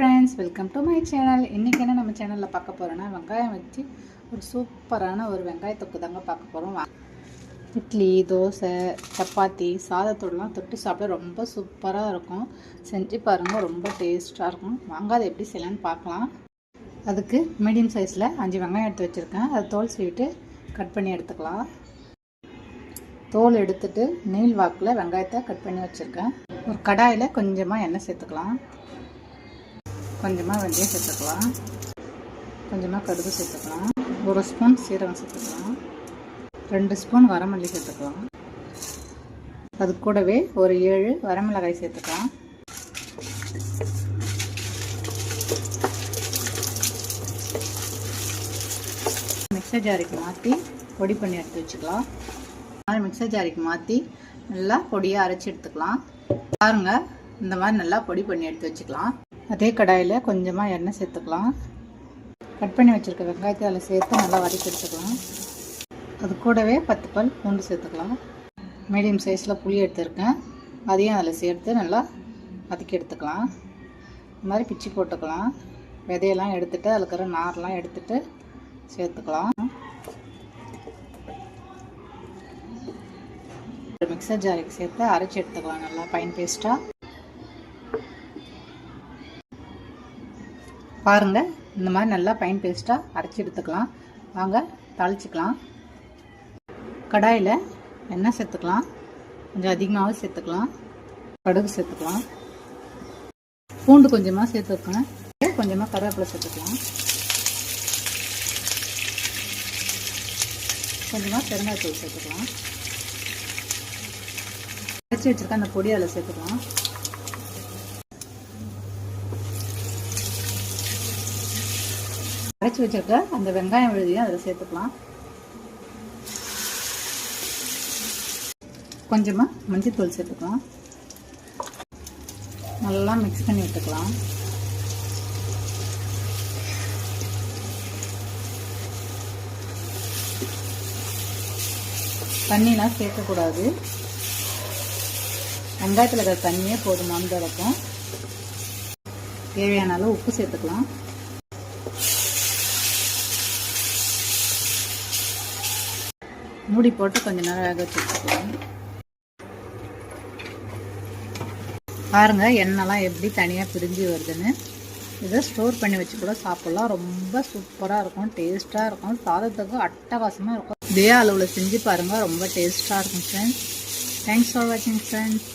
Friends welcome to my channel இன்றைக்கி என்ன நம்ம சேனலில் பார்க்க போகிறோன்னா வெங்காயம் வச்சு ஒரு சூப்பரான ஒரு வெங்காய தொக்கு தாங்க பார்க்க போகிறோம் இட்லி தோசை சப்பாத்தி சாதத்தோடலாம் தொட்டு சாப்பிட ரொம்ப சூப்பராக இருக்கும். செஞ்சு பாருங்கள் ரொம்ப டேஸ்ட்டாக இருக்கும். வாங்க அதை எப்படி செய்யலான்னு பார்க்கலாம். அதுக்கு மீடியம் சைஸில் அஞ்சு வெங்காயம் எடுத்து வச்சுருக்கேன். அதை தோல் சீவிட்டு கட் பண்ணி எடுத்துக்கலாம். தோல் எடுத்துட்டு நீள் வாக்கில் வெங்காயத்தை கட் பண்ணி வச்சுருக்கேன். ஒரு கடாயில் கொஞ்சமாக எண்ணெய் சேர்த்துக்கலாம். கொஞ்சமாக வெந்தயம் சேர்த்துக்கலாம். கொஞ்சமாக கடுகு சேர்த்துக்கலாம். ஒரு ஸ்பூன் சீரகம் சேர்த்துக்கலாம். ரெண்டு ஸ்பூன் வரமல்லி சேர்த்துக்கலாம். அது கூடவே ஒரு ஏழு வரமிளகாய் சேர்த்துக்கலாம். மிக்சர் ஜாரிக்கு மாற்றி பொடி பண்ணி எடுத்து வச்சுக்கலாம். மாதிரி மிக்சர் ஜாரிக்கு மாற்றி நல்லா பொடியாக அரைச்சி எடுத்துக்கலாம். பாருங்கள் இந்த மாதிரி நல்லா பொடி பண்ணி எடுத்து வச்சுக்கலாம். அதே கடாயில் கொஞ்சமாக எண்ணெய் சேர்த்துக்கலாம். கட் பண்ணி வச்சுருக்க வெங்காயத்தை அதில் சேர்த்து நல்லா வதக்கி எடுத்துக்கலாம். அது கூடவே பத்து பல் பூண்டு சேர்த்துக்கலாம். மீடியம் சைஸில் புளி எடுத்துருக்கேன். அதையும் அதில் சேர்த்து நல்லா வதக்கி எடுத்துக்கலாம். இந்த மாதிரி பிச்சு போட்டுக்கலாம். விதையெல்லாம் எடுத்துகிட்டு அதில் இருக்கிற நார்லாம் எடுத்துகிட்டு சேர்த்துக்கலாம். மிக்சர் ஜாருக்கு சேர்த்து அரைச்சி எடுத்துக்கலாம். நல்லா பைன் பேஸ்ட்டாக பாருங்கள் இந்த மாதிரி நல்லா பைன் பேஸ்ட்டாக அரைச்சி எடுத்துக்கலாம். வாங்க தாளிச்சிக்கலாம். கடாயில் எண்ணெய் சேர்த்துக்கலாம். கொஞ்சம் அதிகமாகவும் சேர்த்துக்கலாம். கடுகு சேர்த்துக்கலாம். பூண்டு கொஞ்சமாக சேர்த்துருக்கேன். கொஞ்சமாக கருவேப்பிலை சேர்த்துக்கலாம். கொஞ்சமாக பெருங்காயத்தூள் சேர்த்துக்கலாம். அரைச்சி வச்சுருக்க அந்த பொடி அதில் சேர்த்துக்கலாம். அரைச்சி வச்சிருக்க. அந்த வெங்காயம் விழுதியும் அதில் சேர்த்துக்கலாம். கொஞ்சமாக மஞ்சத்தூள் சேர்த்துக்கலாம். நல்லா மிக்ஸ் பண்ணி விட்டுக்கலாம். தண்ணிலாம் சேர்க்கக்கூடாது. வெங்காயத்தில் இருக்கிற தண்ணியே போதுமானது இருக்கும். தேவையான அளவு உப்பு சேர்த்துக்கலாம். மூடி போட்டு கொஞ்ச நேரம் வேக வச்சுக்கலாம் பாருங்க எண்ணெய்லாம் எப்படி தனியாக பிரிஞ்சு வருதுன்னு. இதை ஸ்டோர் பண்ணி வச்சு கூட சாப்பிட்லாம். ரொம்ப சூப்பராக இருக்கும் டேஸ்ட்டாக இருக்கும். சாதத்துக்கு அட்டகாசமாக இருக்கும். இதே அளவில் செஞ்சு பாருங்கள் ரொம்ப டேஸ்ட்டாக இருக்கும் ஃப்ரெண்ட்ஸ் தேங்க்ஸ் ஃபார் வாட்சிங் ஃப்ரெண்ட்ஸ்